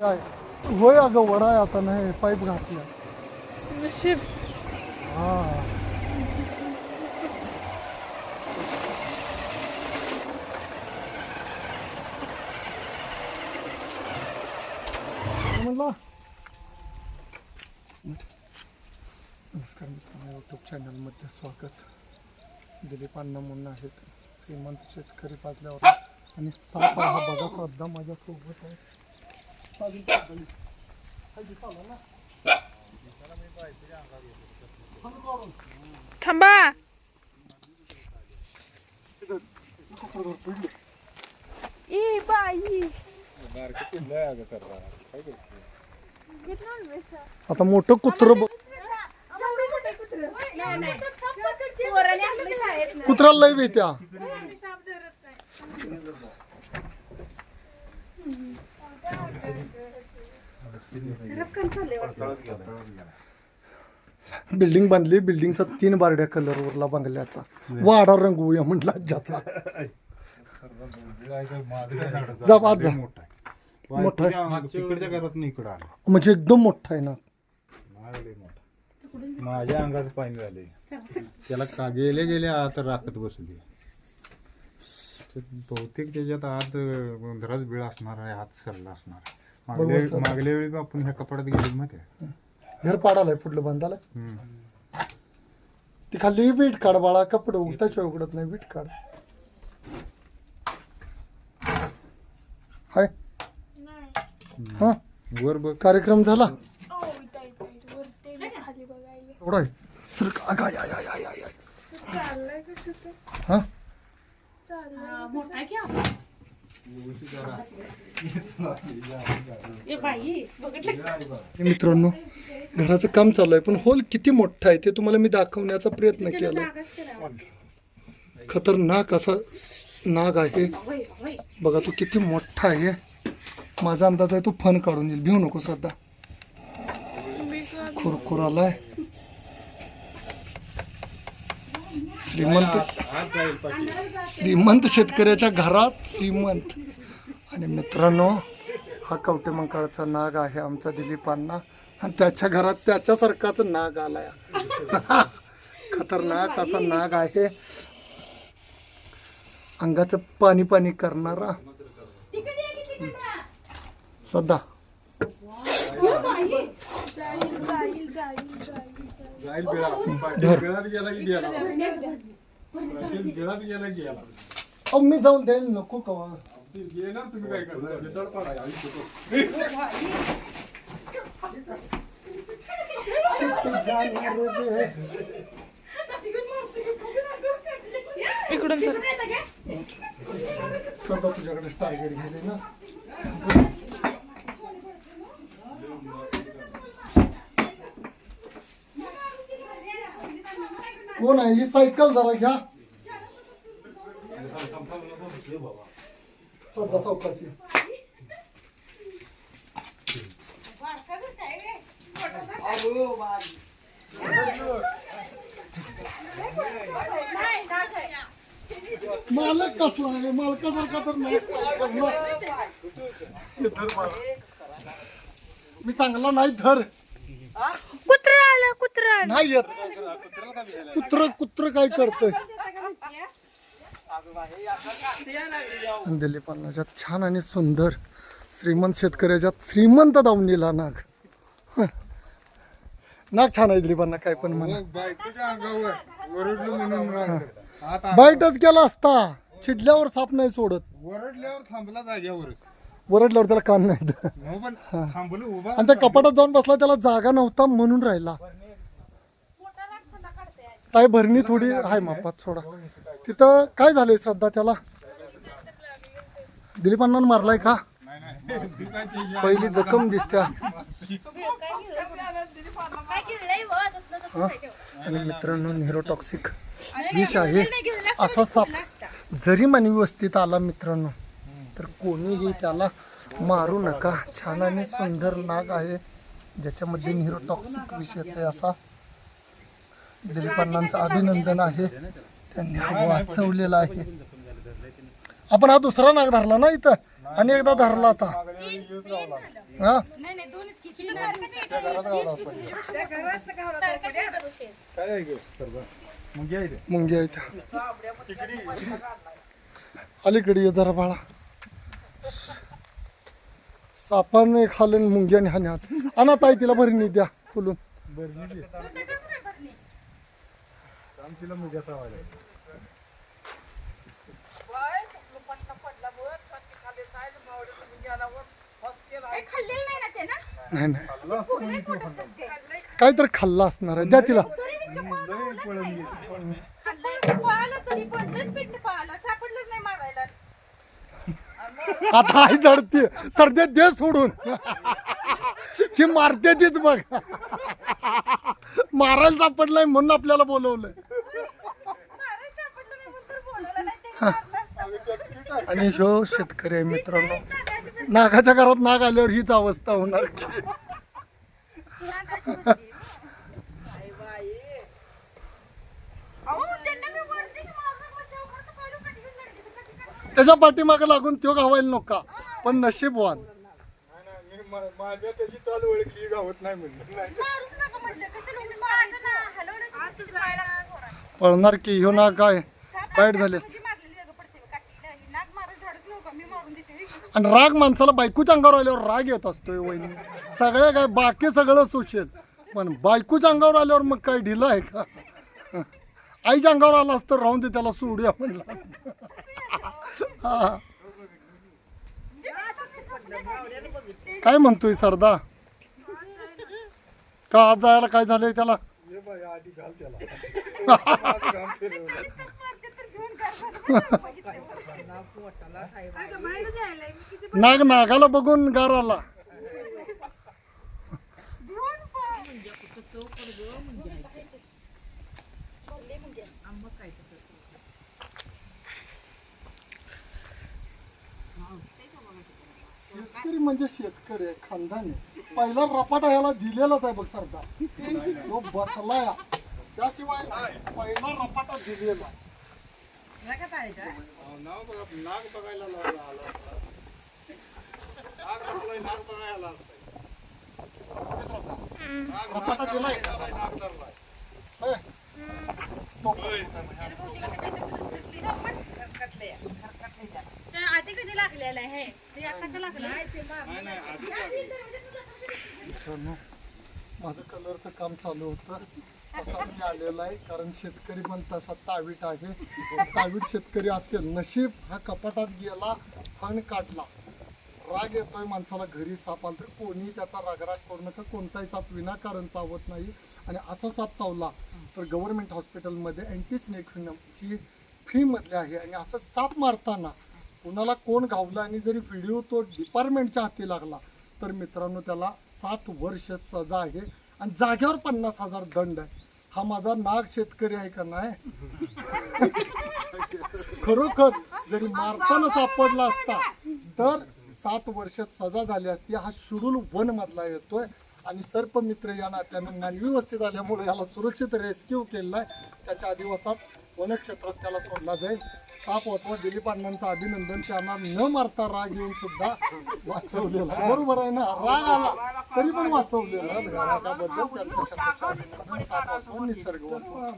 होय अगं वडा आहे आता नाही पाईप घातला. नशीब. हा. म्हणला नमस्कार मित्रांनो यूट्यूब चॅनलमध्ये स्वागत. दिलीप अण्णा म्हणून आहेत. श्रीमंत शेतकरी पाजल्यावर. आणि साप हा बघा श्रद्धा माझ्या सोबत आहे. थांबा. इथं. कुठं ई बाई. आता मोठं कुत्र कुत्र्याला लय भेट्या बिल्डिंग बांधली बिल्डिंगचा तीन बारड्या कलरवरला बांधल्याचा वाडा रंगवूया म्हटला ज्याचा जा, जा. मोठा आहे. तिकडच्या घरात इकडं आलं म्हणजे एकदम मोठा आहे ना लय माझ्या अंगाचं पाणी झाले त्याला का गेले गेले आत राखत बसली ते बहुतेक त्याच्यात आत उंदराच बिळ असणार आहे आत सरला असणार आहे. मागल्या वेळी आपण ह्या कपड्यात गेलो माहिती घर पाडालाय पुढलं बांधाला ती खाली वीट काढ बाळा कपडे उगताच्या उघडत नाही वीट काढ. हाय. हा. वर बघ. कार्यक्रम झाला? खाली बघायला. एवढा आहे. सर आग, आय, आय, आय, आय, आय, आय. चाललंय कसं ते हा? चाललंय. हे मित्रांनो घराचं काम चालू आहे पण होल किती मोठा आहे ते तुम्हाला मी दाखवण्याचा प्रयत्न केला खतरनाक असा नाग आहे. बघा तो किती मोठा आहे. माझा अंदाज आहे तो फन काढून येईल भिऊ नको श्रद्धा. खुरखुर आलाय श्रीमंत श्रीमंत शेतकऱ्याच्या घरात श्रीमंत. आणि मित्रांनो हा कवटे मंकाळचा नाग आहे आमचा दिलीपांना. आणि त्याच्या घरात त्याच्यासारखाच नाग आलाय. खतरनाक असा नाग आहे. अंगाचं पाणी पाणी करणारा. श्रद्धा जाईल बिळा. धर. बिळात गेला की गेला? पाटील बिळात गेला की गेला? अहो मी जाऊन द्यायला नको कवा गेला तुम्ही काय करणार? बिदळ पडाय आई शिकव. इकडून श्रद्धा तुझ्याकडे टार्गेट गेले ना? कोण आहे? ही सायकल जरा घ्या. सध्या चौकशी मालक कसला आहे? मालकासारखा तर नाही. हे धर मी चांगला नाही धर. कुत्र आलं कुत्र. नाही येत. कुत्र कुत्र काय करतोय? दिलीप अण्णाच्या छान आणि सुंदर श्रीमंत शेतकऱ्याच्या श्रीमंत दावणीला नाग. हं. नाग छान आहे दिलीप अण्णा काय पण म्हणा. आता बाईटच गेला असता चिडल्यावर साप नाही सोडत. वरडल्यावर थांबला जाग्यावरच वरडल्यावर त्याला कान नाही हो पण थांबलो उभा आणि त्या कपाटात जाऊन बसला त्याला जागा नव्हता म्हणून राहिला. काय भरणी थोडी आहे मापात सोडा. तिथं काय झालंय श्रद्धा त्याला? दिलीपांना मारलाय का? पहिली जखम दिसत्या आणि मित्रांनो नेरोटॉक्सिक विष आहे. असा साप जरी मन व्यवस्थित आला मित्रांनो तर कोणीही त्याला मारू नका. छान आणि सुंदर नाग आहे ज्याच्यामध्ये निरोटॉक्सिक विष येते असा दिलीपांनांचं अभिनंदन आहे. त्यांनी हा वाचवलेला आहे. आपण हा दुसरा नाग धरला ना इथं? आणि एकदा धरला आता. हा? आहे. मुंगी. तिकडी अलीकडे ये जरा बाळा. सापाने खाल्लं मुंग्याने हाण्यात. आणा ताई तिला भरणी द्या फुलून. खाल्लेलं नाही ना ते ना? नाही नाही. खाल्ला पोटात कसं काय? काहीतरी खाल्लं असणार आहे. द्या तिला. तरी विचार लय पळून गेली खाल्लंय, पळाला तरी पण लय स्पीडने पळाला सापडलंच नाही मारायला. आता आई धडते. सर्दी दे सोडून. ही मारते तीच बघ. मारायला सापडलंय म्हणून आपल्याला बोलवलंय मारायला सापडलं नाही म्हणून तर आणि ह्यो शेतकरी आहे मित्रांनो. नागाच्या घरात नाग आल्यावर हीच अवस्था होणार त्याच्या पाठीमागे लागून तो गावायला नका पण नशीबवान नाही, नाही, मी मा- माझ्या त्याची चाल ओळखली गावत नाही म्हणलं नाही मारूच नका म्हटलं, कशाला उगाच मारायचं? ना, हलवण्याचं किती जायला. सोडा. पळणार की ह्यो नाग काय? वाईट झाले असते. म्हणजे मारलेली वेगळं पडते बघ, काठीला. ही नाक मारायचं धाडस नव्हतं, मी मारून देते हे. आणि राग माणसाला बायकोच्या अंगावर आल्यावर राग येत असतोय वहिनी. सगळे काय बाकी सगळं सुशेल. पण बायकोच्या अंगावर आल्यावर मग काय ढिलं आहे का? आईच्या अंगावर आला असतं राहून दे त्याला सोडूया म्हणलं हा. काय म्हणतोय सरदा? का आज जायला काय झालंय त्याला? नाग नागाला बघून गार आला शेतकरी म्हणजे शेतकरी आहे खानदानी. पहिला रपाटा याला दिलेलाच आहे बघ सरकार तो बसलाय. त्याशिवाय नाही. पहिला रपाटा दिलेला अहो, नाव बघा नाग बघायला लावला आला. नाग धरलाय, नाग बघायला आला होता. नाग- नाग रपाटा दिलाय का? धरलाय, नाग धरलाय. होय. तो- तर आधी कधी लागलेलं आहे ते आता लागलं माझं कलरचं काम चालू होतं. असा मी आलेला आहे कारण शेतकरी पण तसा तावीट आहे. तावीट शेतकरी असेल नशीब हा कपाटात गेला फण काढला राग येतोय माणसाला घरी साप आला तर कोणी त्याचा रागराग करू नका. कोणताही साप विनाकारण चावत नाही. आणि असा साप चावला तर गव्हर्नमेंट हॉस्पिटलमध्ये अँटी स्नेक ही फ्रीमधले आहे. आणि असं साप मारताना कुणाला कोण घावला आणि जरी व्हिडिओ तो डिपार्टमेंटच्या हाती लागला तर मित्रांनो त्याला सात वर्ष सजा आहे आणि जाग्यावर पन्नास हजार दंड आहे. हा माझा नाग शेतकरी आहे का नाही? खरोखर जरी मारताना सापडला असता तर सात वर्ष सजा झाली असती. हा शिडूल वन मधला येतोय. आणि सर्पमित्र या नात्यानं मानवी आल्यामुळे याला सुरक्षित रेस्क्यू केलेला आहे. त्याच्या आदिवासात वनक्षेत्रात त्याला सोडला जाईल. साप वाचवा दिलीप अण्णांचं अभिनंदन. त्यांना न मारता राग येऊन सुद्धा वाचवलेला बरोबर आहे ना? राग आला तरी पण वाचवलेला त्याबद्दल त्यांचं निसर्ग वाचवा.